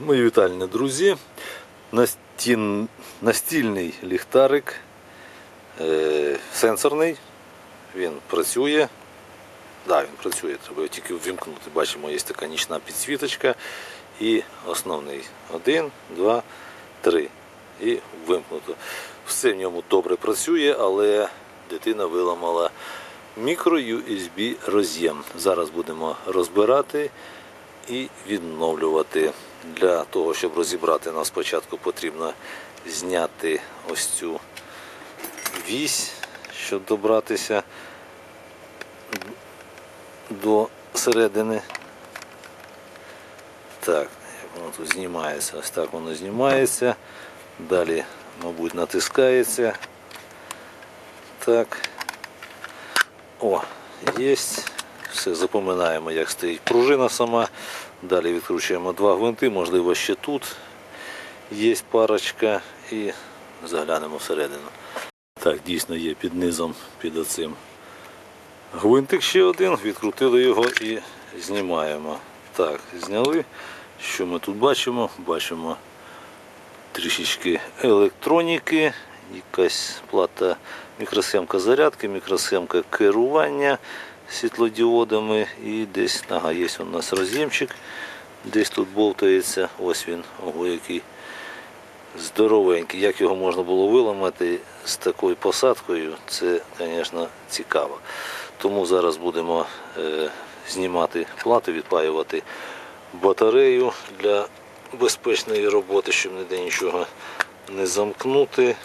Мої вітальні друзі. Настільний ліхтарик е... сенсорний. Він працює. Так, він працює, треба його тільки ввімкнути. Бачимо, є така нічна підсвіточка. І основний. Один, два, три. І вимкнуто. Все в ньому добре працює, але дитина виламала мікро USB роз'єм. Зараз будемо розбирати і відновлювати. Для того, щоб розібрати, нам спочатку потрібно зняти ось цю вісь, щоб добратися до середини. Так, як воно тут знімається, ось так воно знімається. Далі, мабуть, натискається. Так. О, є. Все, запоминаємо, як стоїть пружина сама. Далі відкручуємо два гвинти, можливо, ще тут є парочка і заглянемо всередину. Так, дійсно є під низом, під оцим. Гвинтик ще один, відкрутили його і знімаємо. Так, зняли. Що ми тут бачимо? Бачимо трішечки електроніки, якась плата, мікросхемка зарядки, мікросхемка керування світлодіодами і десь ага, є у нас роз'ємчик, десь тут болтається, ось він, ого, який здоровенький. Як його можна було виламати з такою посадкою, це, звісно, цікаво. Тому зараз будемо е, знімати плату, відпаювати батарею для безпечної роботи, щоб ніде нічого не замкнути.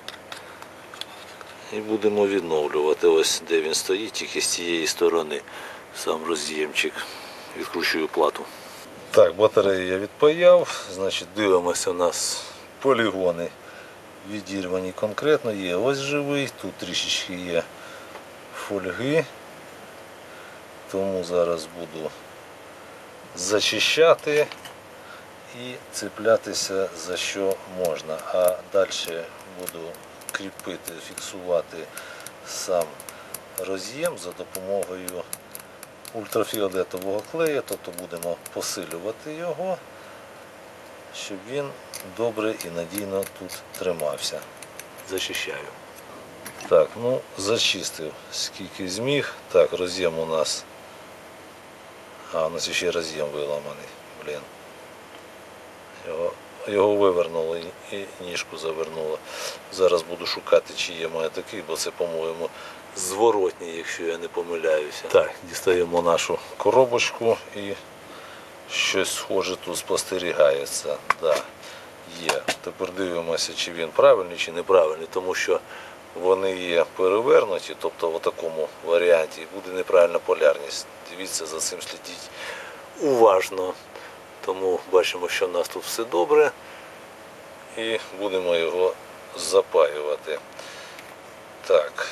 І будемо відновлювати. Ось де він стоїть, тільки з цієї сторони. Сам роз'ємчик. Відкручую плату. Так, батарею я відпаяв. Значить, дивимося у нас полігони відірвані конкретно. Є ось живий, тут трішечки є фольги. Тому зараз буду зачищати і цеплятися за що можна. А далі буду кріпити, фіксувати сам роз'єм за допомогою ультрафіолетового клею, тобто будемо посилювати його, щоб він добре і надійно тут тримався. Зачищаю. Так, ну зачистив скільки зміг. Так, роз'єм у нас. А, у нас ще роз'єм виламаний. Блін. Його, його вивернуло і, і ніжку завернуло. Зараз буду шукати, чи є має такий, бо це, по-моєму, зворотній, якщо я не помиляюся. Так, дістаємо нашу коробочку і щось схоже тут спостерігається. Да, є. Тепер дивимося, чи він правильний, чи неправильний, тому що вони є перевернуті, тобто в такому варіанті буде неправильна полярність. Дивіться, за цим слідіть уважно. Тому бачимо, що в нас тут все добре. І будемо його запаювати. Так,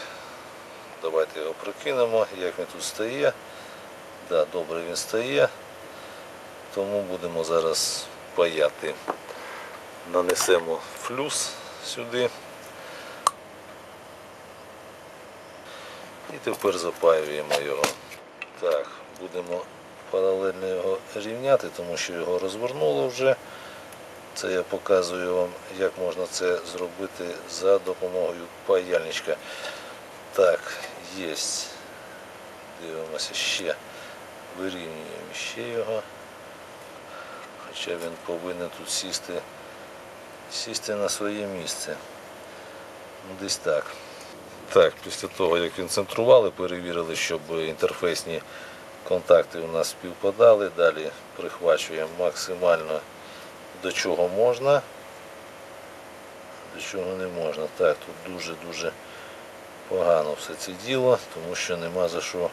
давайте його прикинемо, як він тут стає. Да, добре він стає. Тому будемо зараз паяти. Нанесемо флюс сюди. І тепер запаюємо його. Так, будемо паралельно його рівняти, тому що його розвернуло вже. Це я показую вам, як можна це зробити за допомогою паяльничка. Так, є. Дивимося ще. Вирівнюємо ще його. Хоча він повинен тут сісти, сісти на своє місце. Ну, Десь так. Так, після того, як він центрували, перевірили, щоб інтерфейсні контакти у нас співпадали. Далі прихвачуємо максимально до чого можна, до чого не можна. Так, тут дуже-дуже погано все це діло, тому що нема за що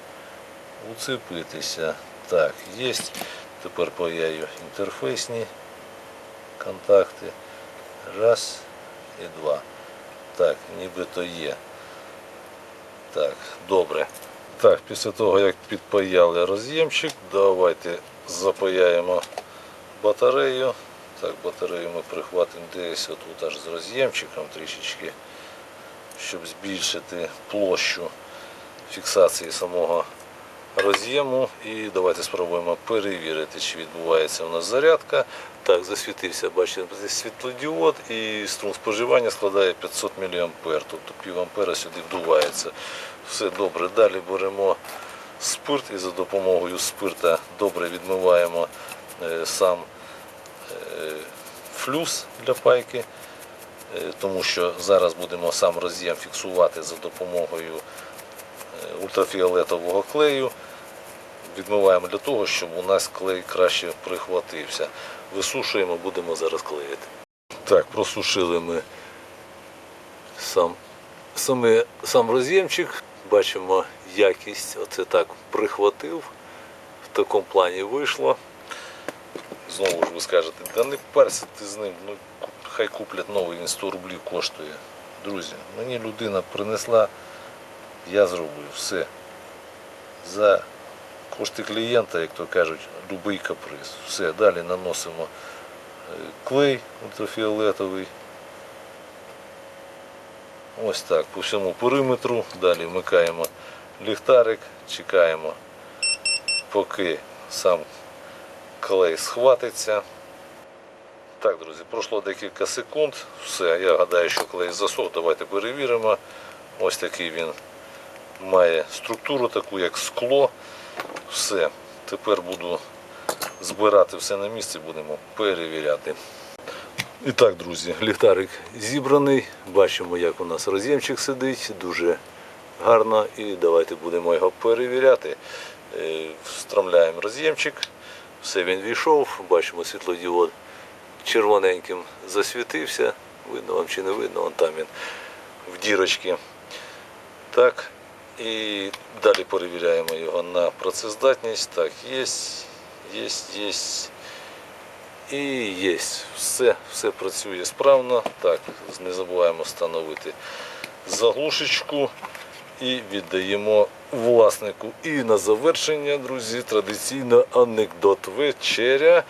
уцепитися. Так, є. Тепер паяю інтерфейсні контакти. Раз і два. Так, нібито є. Так, добре. Так, після того, як підпаяли роз'ємчик, давайте запаяємо батарею. Так, батарею ми прихватимо десь отут аж з роз'ємчиком трішечки, щоб збільшити площу фіксації самого роз'єму і давайте спробуємо перевірити, чи відбувається у нас зарядка. Так, засвітився, бачите, світлодіод і струм споживання складає 500 мА, тобто пів ампера сюди вдувається. Все добре. Далі беремо спирт і за допомогою спирта добре відмиваємо е, сам е, флюс для пайки, е, тому що зараз будемо сам роз'єм фіксувати за допомогою ультрафіолетового клею. Відмиваємо для того, щоб у нас клей краще прихватився. Висушуємо, будемо зараз клеїти. Так, просушили ми сам, саме, сам роз'ємчик. Бачимо якість, оце так прихватив. В такому плані вийшло. Знову ж ви скажете, да не парся ти з ним, ну хай куплять новий, він 100 рублів коштує. Друзі, мені людина принесла, я зроблю все. За кошти клієнта, як то кажуть, любий каприз. Все, далі наносимо е, клей ультрафіолетовий. Ось так, по всьому периметру. Далі вмикаємо ліхтарик, чекаємо, поки сам клей схватиться. Так, друзі, пройшло декілька секунд. Все, я гадаю, що клей засох. Давайте перевіримо. Ось такий він має структуру, таку як скло. Все. Тепер буду збирати все на місці, будемо перевіряти. І так, друзі, ліхтарик зібраний. Бачимо, як у нас роз'ємчик сидить. Дуже гарно. І давайте будемо його перевіряти. Е, Встромляємо роз'ємчик. Все він війшов. Бачимо світлодіод червоненьким засвітився. Видно вам чи не видно, вон там він в дірочці. Так. І далі перевіряємо його на працездатність. Так, є, є, є. І є. Все, все працює справно. Так, не забуваємо встановити заглушечку і віддаємо власнику. І на завершення, друзі, традиційно анекдот вечеря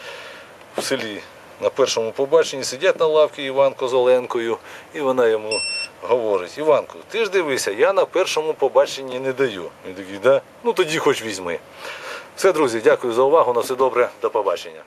в селі. На першому побаченні сидять на лавці Іванко з Оленкою, і вона йому говорить: Іванко, ти ж дивися, я на першому побаченні не даю. Він такий, да? Ну тоді хоч візьми. Все, друзі, дякую за увагу. На все добре, до побачення.